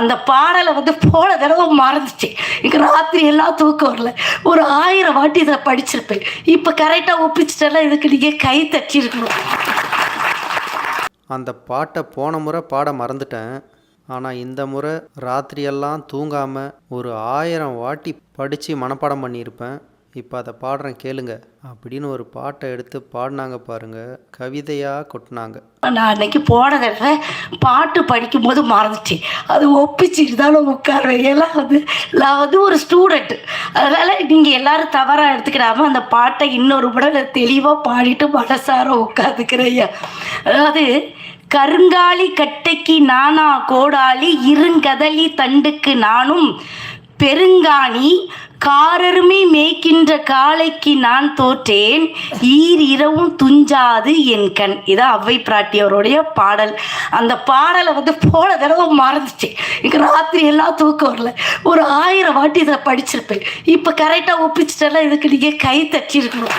அந்த பாடலை வந்து போன தடவை மறந்துச்சு. இங்கே ராத்திரி எல்லாம் தூக்கம் வரல. ஒரு ஆயிரம் வாட்டி இதை படிச்சிருப்பேன். இப்போ கரெக்டாக ஒப்பிச்சிட்டெல்லாம் இதுக்கு நீங்கள் கை தட்டிருக்கணும் அந்த பாட்டை போன முறை பாட மறந்துட்டேன். ஆனால் இந்த முறை ராத்திரியெல்லாம் தூங்காமல் ஒரு ஆயிரம் வாட்டி படித்து மனப்பாடம் பண்ணியிருப்பேன். இப்போ அதை பாடுறேன் கேளுங்க. அப்படின்னு ஒரு பாட்டை எடுத்து பாடினாங்க பாருங்க. கவிதையாக கொட்டினாங்க. நான் அன்னைக்கு போன பாட்டு பாட்டு படிக்கும்போது மறந்துச்சு அது ஒப்பிச்சுட்டு தான் உட்காருவேன் எல்லாம் வந்து நான் வந்து ஒரு ஸ்டூடெண்ட்டு அதனால் நீங்கள் எல்லாரும் தவறாக எடுத்துக்கிடாம அந்த பாட்டை இன்னொரு முறை நான் தெளிவாக பாடிட்டு மனசார உட்காந்துக்கிறேன் அதாவது கருங்காலி கட்டைக்கு நானா கோடாலி இருங்கதலி தண்டுக்கு நானும் பெருங்காணி காரருமே மேய்க்கின்ற காளைக்கு நான் தோற்றேன். ஈர் இரவும் துஞ்சாது என் கண். இதான் அவ்வை பிராட்டியவருடைய பாடல். அந்த பாடலை வந்து போன தடவை மறந்துச்சு. இங்கே ராத்திரி எல்லாம் தூக்கம் வரல. ஒரு ஆயிரம் வாட்டி இதை படிச்சிருப்பேன். இப்போ கரெக்டாக ஒப்பிச்சிட்டெல்லாம் இதுக்கு நீங்கள் கை தச்சிருக்கணும்